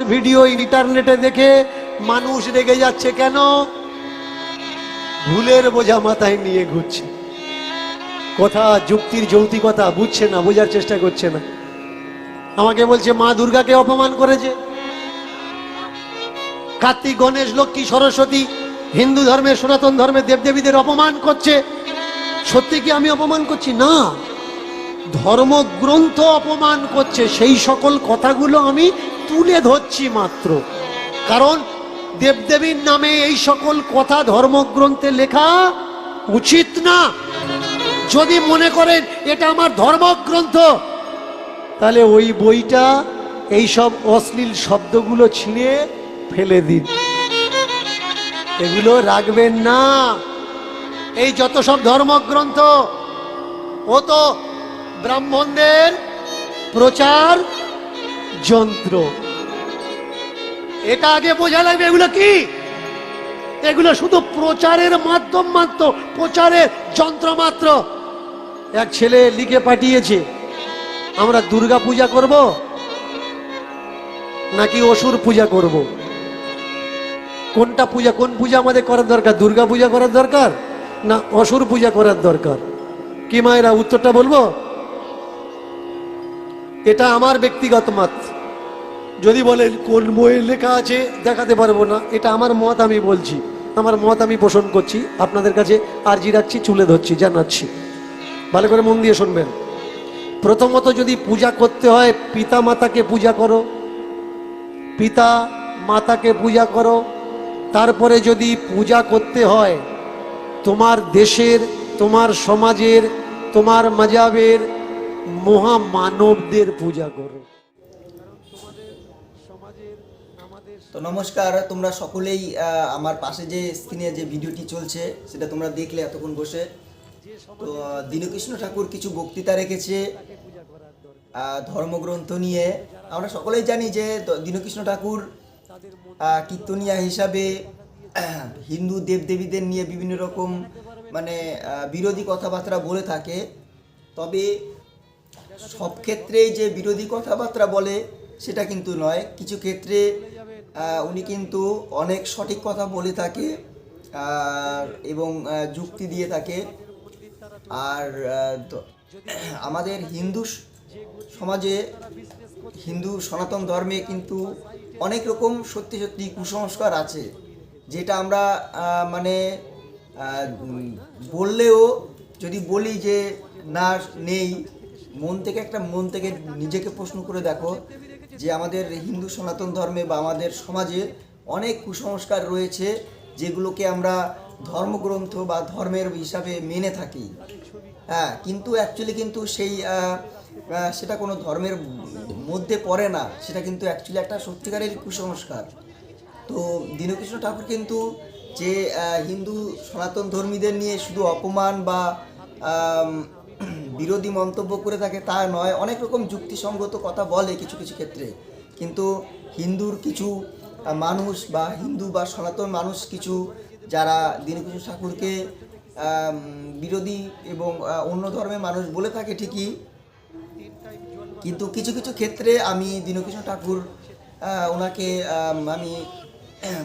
Video ইন্টারনেটে দেখে মানুষ রেগে যাচ্ছে কেন? ভুলের বোঝা মাথায় নিয়ে ঘুরছে। কথা, যুক্তির যৌতিকতা বুঝছে না, বোঝার চেষ্টা করছে না। আমাকে বলছে, মা দুর্গাকে অপমান করেছে। কার্তিক, গণেশ, লক্ষ্মী, সরস্বতী, হিন্দু ধর্মের সনাতন ধর্মের দেবদেবীদের অপমান করছে। সত্যি কি আমি অপমান করছি? না। ধর্মগ্রন্থ অপমান করছে, সেই সকল কথাগুলো আমি তুলে ধরছি মাত্র। কারণ দেবদেবীর নামে এই সকল কথা ধর্মগ্রন্থে লেখা উচিত না। যদি মনে করেন এটা আমার ধর্মগ্রন্থ, তাহলে ওই বইটা, এই সব অশ্লীল শব্দগুলো ছিঁড়ে ফেলে দিন। এগুলো রাখবেন না। এই যত সব ধর্মগ্রন্থ, ও তো ব্রাহ্মণদের প্রচার যন্ত্র। এটা আগে বোঝা লাগবে, এগুলো কি? এগুলো শুধু প্রচারের মাধ্যম মাত্র, প্রচারের যন্ত্র মাত্র। এক ছেলে লিখে পাঠিয়েছে, আমরা দুর্গা পূজা করব নাকি অসুর পূজা করব? কোনটা পূজা, কোন পূজা আমাদের করার দরকার? দুর্গা পূজা করার দরকার না অসুর পূজা করার দরকার? কি মায়েরা, উত্তরটা বলব? এটা আমার ব্যক্তিগত মত। যদি বলেন, কোন বইয়ে লেখা আছে, দেখাতে পারব না, এটা আমার মত আমি বলছি। আমার মত আমি পোষণ করছি। আপনাদের কাছে আর্জি রাখছি, চুলে ধরছি, জানাচ্ছি। ভালো করে মন দিয়ে শুনবেন। প্রথমত যদি পূজা করতে হয় পিতা মাতাকে পূজা করো। পিতা মাতাকে পূজা করো। তারপরে যদি পূজা করতে হয়, তোমার দেশের, তোমার সমাজের, তোমার মাজাবের মহামানবদের পূজা করো। তো নমস্কার, তোমরা সকলেই আমার পাশে যে স্ক্রিনে যে ভিডিওটি চলছে, সেটা তোমরা দেখলে এতক্ষণ বসে। তো দীনকৃষ্ণ ঠাকুর কিছু বক্তৃতা রেখেছে ধর্মগ্রন্থ নিয়ে। আমরা সকলেই জানি যে দীনকৃষ্ণ ঠাকুর কীর্তনিয়া হিসাবে হিন্দু দেবদেবীদের নিয়ে বিভিন্ন রকম মানে বিরোধী কথাবার্তা বলে থাকে। তবে সব ক্ষেত্রেই যে বিরোধী কথাবার্তা বলে, সেটা কিন্তু নয়। কিছু ক্ষেত্রে উনি কিন্তু অনেক সঠিক কথা বলে থাকে এবং যুক্তি দিয়ে থাকে। আর আমাদের হিন্দু সমাজে, হিন্দু সনাতন ধর্মে কিন্তু অনেক রকম সত্যি সত্যি কুসংস্কার আছে। যেটা আমরা মানে বললেও, যদি বলি যে না, নেই মন থেকে একটা মন থেকে নিজেকে প্রশ্ন করে দেখো যে আমাদের হিন্দু সনাতন ধর্মে বা আমাদের সমাজে অনেক কুসংস্কার রয়েছে যেগুলোকে আমরা ধর্মগ্রন্থ বা ধর্মের হিসাবে মেনে থাকি। হ্যাঁ কিন্তু অ্যাকচুয়ালি কিন্তু সেই সেটা কোনো ধর্মের মধ্যে পড়ে না। সেটা কিন্তু অ্যাকচুয়ালি একটা সত্যিকারের কুসংস্কার। তো দীনকৃষ্ণ ঠাকুর কিন্তু যে হিন্দু সনাতন ধর্মীদের নিয়ে শুধু অপমান বা বিরোধী মন্তব্য করে থাকে তা নয়। অনেক রকম যুক্তিসঙ্গত কথা বলে কিছু কিছু ক্ষেত্রে। কিন্তু হিন্দুর কিছু মানুষ বা হিন্দু বা সনাতন মানুষ কিছু, যারা দীনকৃষ্ণ ঠাকুরকে বিরোধী এবং অন্য ধর্মের মানুষ বলে থাকে ঠিকই। কিন্তু কিছু কিছু ক্ষেত্রে আমি দীনকৃষ্ণ ঠাকুর ওনাকে আমি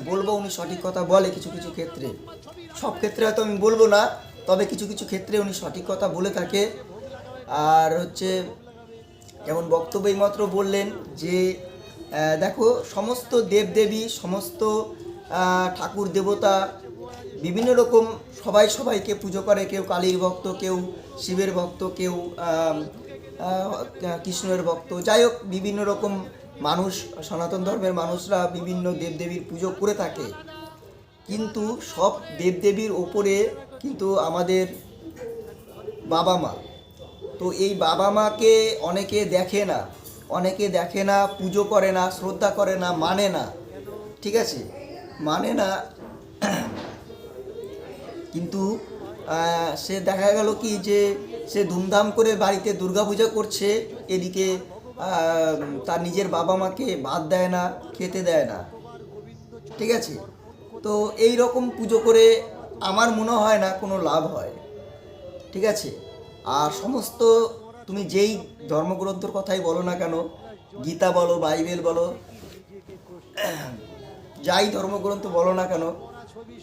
বলব উনি সঠিক কথা বলে কিছু কিছু ক্ষেত্রে। সব ক্ষেত্রে হয়তো আমি বলব না, তবে কিছু কিছু ক্ষেত্রে উনি সঠিক কথা বলে থাকে। আর হচ্ছে যেমন বক্তব্যই মাত্র বললেন যে দেখো, সমস্ত দেবদেবী, সমস্ত ঠাকুর দেবতা বিভিন্ন রকম সবাই সবাইকে পুজো করে। কেউ কালীর ভক্ত, কেউ শিবের ভক্ত, কেউ কৃষ্ণের ভক্ত। যাই হোক, বিভিন্ন রকম মানুষ, সনাতন ধর্মের মানুষরা বিভিন্ন দেবদেবীর পুজো করে থাকে। কিন্তু সব দেবদেবীর ওপরে কিন্তু আমাদের বাবা মা তো এই বাবা মাকে অনেকে দেখে না, অনেকে দেখে না, পুজো করে না, শ্রদ্ধা করে না মানে না, ঠিক আছে? মানে না, কিন্তু সে দেখা গেল কি যে সে ধুমধাম করে বাড়িতে দুর্গাপূজা করছে, এদিকে তার নিজের বাবা মাকে ভাত দেয় না, খেতে দেয় না, ঠিক আছে? তো এই রকম পুজো করে আমার মনে হয় না কোনো লাভ হয়, ঠিক আছে? আর সমস্ত তুমি যেই ধর্মগ্রন্থর কথাই বলো না কেন, গীতা বলো, বাইবেল বলো, যাই ধর্মগ্রন্থ বলো না কেন,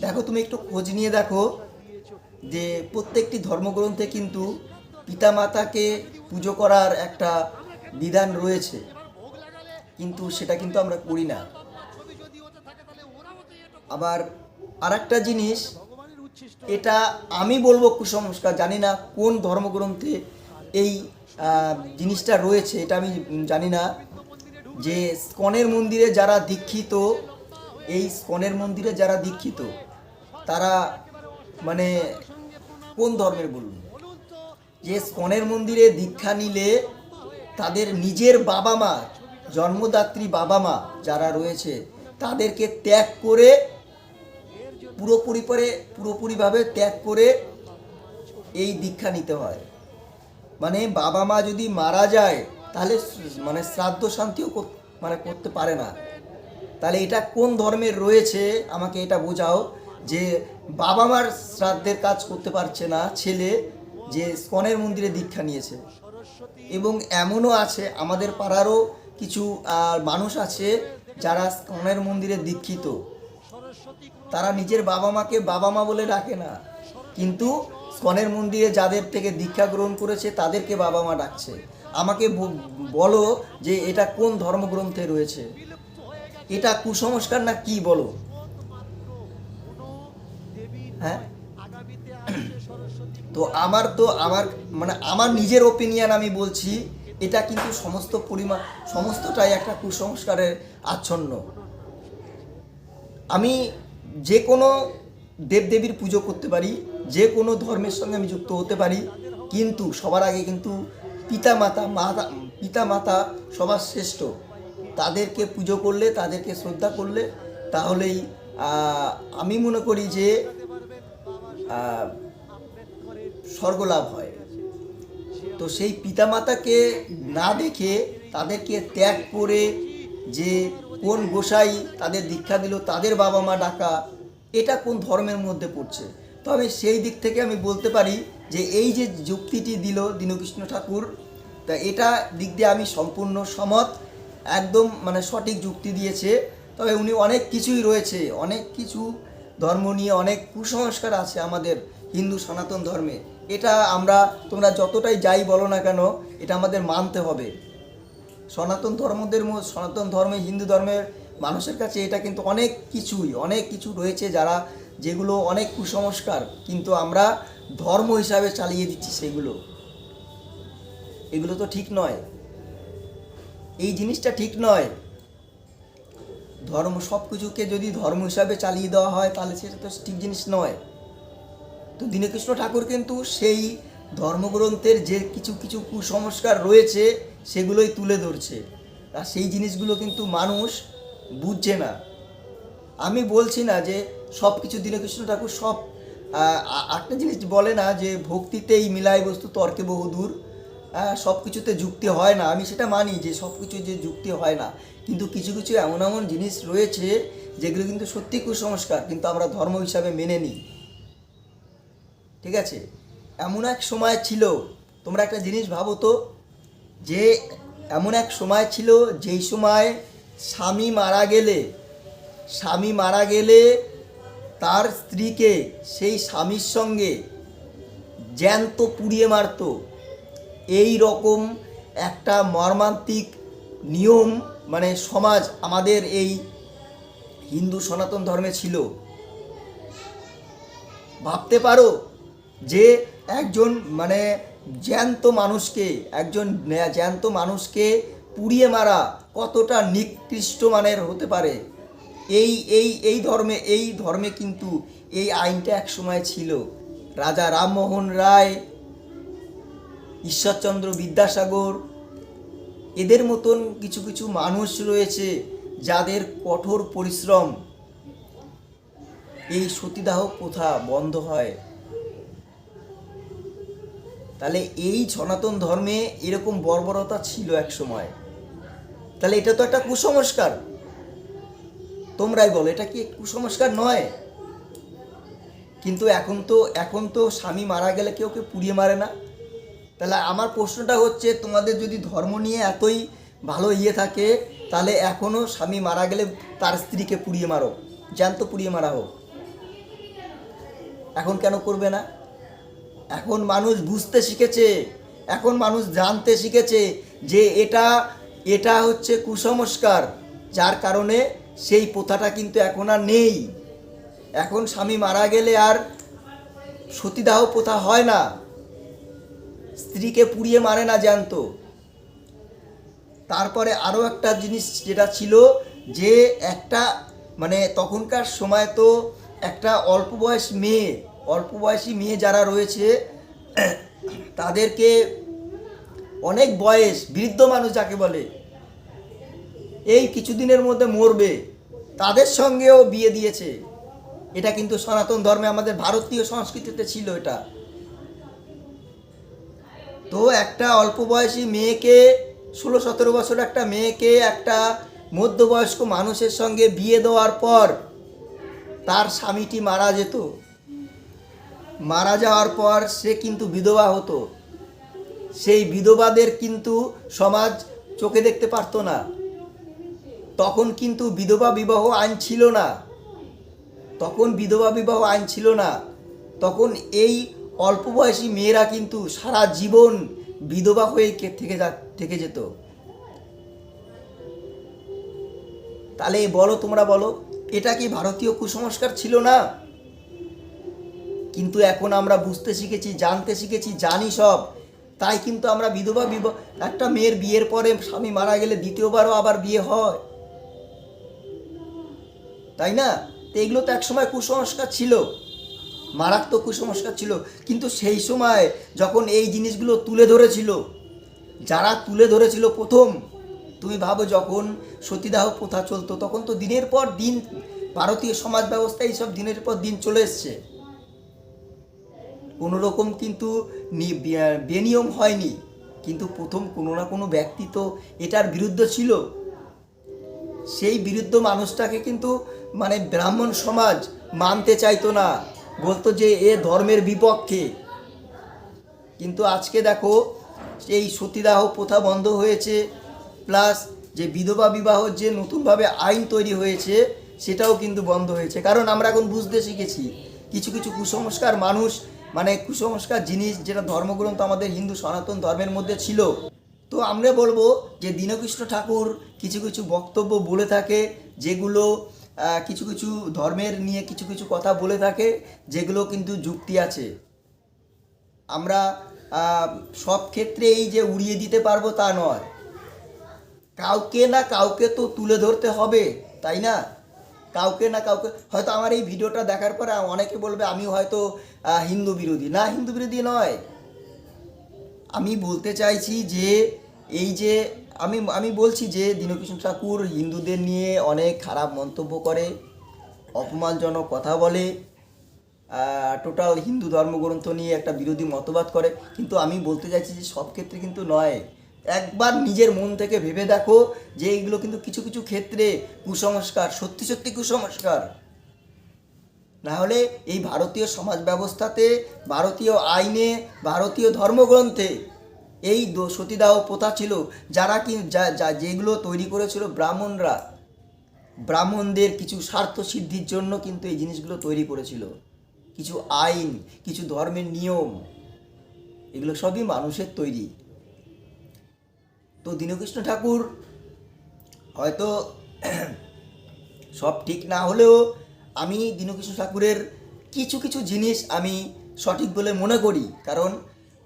দেখো তুমি একটু খোঁজ নিয়ে দেখো যে প্রত্যেকটি ধর্মগ্রন্থে কিন্তু পিতামাতাকে পুজো করার একটা বিধান রয়েছে, কিন্তু সেটা কিন্তু আমরা করি না। আবার আরেকটা জিনিস এটা আমি বলব কুসংস্কার, জানি না কোন ধর্মগ্রন্থে এই জিনিসটা রয়েছে, এটা আমি জানি না। যে স্কনের মন্দিরে যারা দীক্ষিত, এই স্কনের মন্দিরে যারা দীক্ষিত, তারা মানে কোন ধর্মের বলুন? যে স্কনের মন্দিরে দীক্ষা নিলে তাদের নিজের বাবা মা জন্মদাত্রী বাবা মা যারা রয়েছে, তাদেরকে ত্যাগ করে পুরোপুরি পরে, পুরোপুরিভাবে ত্যাগ করে এই দীক্ষা নিতে হয়। মানে বাবা মা যদি মারা যায়, তাহলে মানে শ্রাদ্ধ শান্তিও মানে করতে পারে না। তাহলে এটা কোন ধর্মের রয়েছে, আমাকে এটা বোঝাও যে বাবা মার শ্রাদ্ধের কাজ করতে পারছে না, ছেলে যে স্কনের মন্দিরে দীক্ষা নিয়েছে। এবং এমনও আছে, আমাদের পাড়ারও কিছু মানুষ আছে যারা স্কনের মন্দিরে দীক্ষিত। তারা নিজের বাবা মাকে বাবা মা বলে ডাকে না। কিন্তু স্কনের মন্দিরে যাদের থেকে দীক্ষা গ্রহণ করেছে, তাদেরকে বাবা মা ডাকছে। আমাকে বলো যে এটা কোন ধর্মগ্রন্থে রয়েছে? এটা কুসংস্কার না কি বলো? হ্যাঁ? তো আমার তো আমার মানে আমার নিজের ওপিনিয়ন আমি বলছি, এটা কিন্তু সমস্ত পরিমাণ সমস্তটাই একটা কুসংস্কারের আচ্ছন্ন। আমি যে কোনো দেবদেবীর পুজো করতে পারি, যে কোনো ধর্মের সঙ্গে আমি যুক্ত হতে পারি, কিন্তু সবার আগে কিন্তু পিতা মাতা পিতা মাতা সবার শ্রেষ্ঠ। তাদেরকে পুজো করলে, তাদেরকে শ্রদ্ধা করলে তাহলেই আমি মনে করি যে স্বর্গলাভ হয়। তো সেই পিতামাতাকে না দেখে তাদেরকে ত্যাগ করে যে কোন গোসাই তাদের দীক্ষা দিল, তাদের বাবা মা ডাকা, এটা কোন ধর্মের মধ্যে পড়ছে? তবে সেই দিক থেকে আমি বলতে পারি যে এই যে যুক্তিটি দিল দীনকৃষ্ণ ঠাকুর, তা এটা দিক দিয়ে আমি সম্পূর্ণ সমত একদম মানে সঠিক যুক্তি দিয়েছে। তবে উনি অনেক কিছুই রয়েছে, অনেক কিছু ধর্ম নিয়ে অনেক কুসংস্কার আছে আমাদের হিন্দু সনাতন ধর্মে। এটা আমরা, তোমরা যতটাই যাই বলো না কেন, এটা আমাদের মানতে হবে। সনাতন ধর্মদের সনাতন ধর্মে, হিন্দু ধর্মের মানুষের কাছে এটা কিন্তু অনেক কিছুই, অনেক কিছু রয়েছে যারা যেগুলো অনেক কুসংস্কার, কিন্তু আমরা ধর্ম হিসাবে চালিয়ে দিচ্ছি সেগুলো। এগুলো তো ঠিক নয়। এই জিনিসটা ঠিক নয়। ধর্ম সব কিছুকে যদি ধর্ম হিসাবে চালিয়ে দেওয়া হয়, তাহলে সেটা তো ঠিক জিনিস নয়। তো দীনকৃষ্ণ ঠাকুর কিন্তু সেই ধর্মগ্রন্থের যে কিছু কিছু কুসংস্কার রয়েছে সেগুলোই তুলে ধরছে। আর সেই জিনিসগুলো কিন্তু মানুষ বুঝছে না। আমি বলছি না যে সব কিছু দীনকৃষ্ণ ঠাকুর সব একটা জিনিস বলে না যে ভক্তিতেই মিলাই বস্তু, তর্কে বহুদূর সব কিছুতে যুক্তি হয় না। আমি সেটা মানি যে সব কিছু যে যুক্তি হয় না। কিন্তু কিছু কিছু এমন এমন জিনিস রয়েছে যেগুলো কিন্তু সত্যি কুসংস্কার, কিন্তু আমরা ধর্ম হিসাবে মেনে নিই। ঠিক আছে? এমন এক সময় ছিল, তোমরা একটা জিনিস ভাবো তো যে এমন এক সময় ছিল, যেই সময় স্বামী মারা গেলে, স্বামী মারা গেলে তার স্ত্রীকে সেই স্বামীর সঙ্গে জ্যান্ত পুড়িয়ে মারতো। এই রকম একটা মর্মান্তিক নিয়ম মানে সমাজ আমাদের এই হিন্দু সনাতন ধর্মে ছিল। ভাবতে পারো যে একজন মানে জ্যান্ত মানুষকে, একজন জ্যান্ত মানুষকে পুড়িয়ে মারা কতটা নিকৃষ্ট মানের হতে পারে? এই এই এই ধর্মে এই ধর্মে কিন্তু এই আইনটা এক সময় ছিল। রাজা রামমোহন রায়, ঈশ্বরচন্দ্র বিদ্যাসাগর, এদের মতন কিছু কিছু মানুষ রয়েছে যাদের কঠোর পরিশ্রম এই সতীদাহ প্রথা বন্ধ হয়। তাহলে এই সনাতন ধর্মে এরকম বর্বরতা ছিল এক সময়। তাহলে এটা তো একটা কুসংস্কার। তোমরাই বলো, এটা কি কুসংস্কার নয়? কিন্তু এখন তো এখন তো স্বামী মারা গেলে কেউ কেউ পুড়িয়ে মারে না। তাহলে আমার প্রশ্নটা হচ্ছে, তোমাদের যদি ধর্ম নিয়ে এতই ভালো ইয়ে থাকে, তাহলে এখনও স্বামী মারা গেলে তার স্ত্রীকে পুড়িয়ে মারো। জ্যান্ত পুড়িয়ে মারা হোক। এখন কেন করবে না? এখন মানুষ বুঝতে শিখেছে, এখন মানুষ জানতে শিখেছে যে এটা এটা হচ্ছে কুসংস্কার, যার কারণে সেই প্রথাটা কিন্তু এখন আর নেই। এখন স্বামী মারা গেলে আর সতীদাহ প্রথা হয় না। স্ত্রীকে পুড়িয়ে মারে না জ্যান্ত। তারপরে আরও একটা জিনিস যেটা ছিল যে একটা মানে তখনকার সময় তো একটা অল্প বয়স মেয়ে অল্প বয়সী মেয়ে যারা রয়েছে, তাদেরকে অনেক বয়স বৃদ্ধ মানুষ যাকে বলে, এই কিছুদিনের মধ্যে মরবে, তাদের সঙ্গেও বিয়ে দিয়েছে। এটা কিন্তু সনাতন ধর্মে আমাদের ভারতীয় সংস্কৃতিতে ছিল এটা। তো একটা অল্প বয়সী মেয়েকে, ষোলো সতেরো বছর একটা মেয়েকে একটা মধ্যবয়স্ক মানুষের সঙ্গে বিয়ে দেওয়ার পর তার স্বামীটি মারা যেত। মারা যাওয়ার পর সে কিন্তু বিধবা হতো। সেই বিধবাদের কিন্তু সমাজ চোখে দেখতে পারতো না। তখন কিন্তু বিধবা বিবাহ আইন ছিল না। তখন বিধবা বিবাহ আইন ছিল না। তখন এই অল্প বয়সী মেয়েরা কিন্তু সারা জীবন বিধবা হয়ে থেকে থেকে যেত। তাহলে বলো তোমরা বলো, এটা কি ভারতীয় কুসংস্কার ছিল না? কিন্তু এখন আমরা বুঝতে শিখেছি, জানতে শিখেছি, জানি সব। তাই কিন্তু আমরা বিধবা বিবাহ একটা মেয়ের বিয়ের পরে স্বামী মারা গেলে দ্বিতীয়বারও আবার বিয়ে হয়। তাই না? তো এগুলো তো একসময় কুসংস্কার ছিল। মারাত্মক কুসংস্কার ছিল। কিন্তু সেই সময় যখন এই জিনিসগুলো তুলে ধরেছিল, যারা তুলে ধরেছিল প্রথম, তুমি ভাবো যখন সতীদাহ প্রথা চলতো, তখন তো দিনের পর দিন ভারতীয় সমাজ ব্যবস্থা এইসব দিনের পর দিন চলে এসছে। কোনো রকম কিন্তু বেনিয়ম হয়নি। কিন্তু প্রথম কোনো না কোনো ব্যক্তি তো এটার বিরুদ্ধে ছিল। সেই বিরুদ্ধ মানুষটাকে কিন্তু মানে ব্রাহ্মণ সমাজ মানতে চাইতো না। বলতো যে এ ধর্মের বিপক্ষে। কিন্তু আজকে দেখো, এই সতীদাহ প্রথা বন্ধ হয়েছে। প্লাস যে বিধবা বিবাহ যে নতুনভাবে আইন তৈরি হয়েছে, সেটাও কিন্তু বন্ধ হয়েছে। কারণ আমরা এখন বুঝতে শিখেছি, কিছু কিছু কুসংস্কার মানুষ মানে কুসংস্কার জিনিস, যেটা ধর্মগ্রন্থ আমাদের হিন্দু সনাতন ধর্মের মধ্যে ছিল। তো আমরা বলব যে দীনকৃষ্ণ ঠাকুর কিছু কিছু বক্তব্য বলে থাকে, যেগুলো কিছু কিছু ধর্মের নিয়ে কিছু কিছু কথা বলে থাকে, যেগুলো কিন্তু যুক্তি আছে। আমরা সব ক্ষেত্রেই যে উড়িয়ে দিতে পারব তা নয়। কাউকে না কাউকে তো তুলে ধরতে হবে, তাই না? কাউকে না কাউকে, হয়তো আমার এই ভিডিওটা দেখার পরে অনেকে বলবে আমি হয়তো হিন্দু বিরোধী। না, হিন্দু বিরোধী নয়। আমি বলতে চাইছি যে, এই যে, আমি আমি বলছি যে, দীনকৃষ্ণ ঠাকুর হিন্দুদের নিয়ে অনেক খারাপ মন্তব্য করে, অপমানজনক কথা বলে টোটাল হিন্দু ধর্মগ্রন্থ নিয়ে একটা বিরোধী মতবাদ করে। কিন্তু আমি বলতে চাইছি যে, সব ক্ষেত্রে কিন্তু নয়। একবার নিজের মন থেকে ভেবে দেখো যে এইগুলো কিন্তু কিছু কিছু ক্ষেত্রে কুসংস্কার, সত্যি সত্যি কুসংস্কার। না হলে এই ভারতীয় সমাজ ব্যবস্থাতে, ভারতীয় আইনে, ভারতীয় ধর্মগ্রন্থে এই সতীদাহ প্রথা ছিল। যারা কি যা, যেগুলো তৈরি করেছিল ব্রাহ্মণরা, ব্রাহ্মণদের কিছু স্বার্থ সিদ্ধির জন্য কিন্তু এই জিনিসগুলো তৈরি করেছিল। কিছু আইন, কিছু ধর্মের নিয়ম, এগুলো সবই মানুষের তৈরি। তো দীনকৃষ্ণ ঠাকুর হয়তো সব ঠিক না হলেও আমি দীনকৃষ্ণ ঠাকুরের কিছু কিছু জিনিস আমি সঠিক বলে মনে করি। কারণ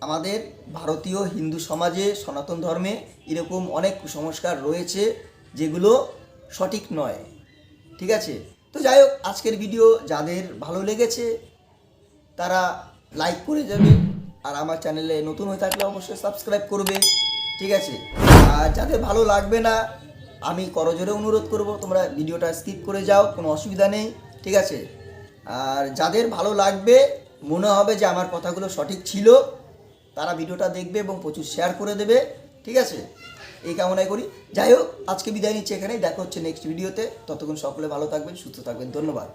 আমাদের ভারতীয় হিন্দু সমাজে, সনাতন ধর্মে এরকম অনেক কুসংস্কার রয়েছে যেগুলো সঠিক নয়। ঠিক আছে? তো যাই হোক, আজকের ভিডিও যাদের ভালো লেগেছে, তারা লাইক করে যাবে। আর আমার চ্যানেলে নতুন হয়ে থাকলে অবশ্যই সাবস্ক্রাইব করবে। ঠিক আছে? আর যাদের ভালো লাগবে না, আমি করজোরে অনুরোধ করব, তোমরা ভিডিওটা স্কিপ করে যাও, কোনো অসুবিধা নেই, ঠিক আছে? আর যাদের ভালো লাগবে, মনে হবে যে আমার কথাগুলো সঠিক ছিল, তারা ভিডিওটা দেখবে এবং প্রচুর শেয়ার করে দেবে, ঠিক আছে? এই কামনাই করি। যাই হোক, আজকে বিদায় নিচ্ছি এখানেই, দেখা হচ্ছে নেক্সট ভিডিওতে ততক্ষণ সকলে ভালো থাকবেন, সুস্থ থাকবেন, ধন্যবাদ।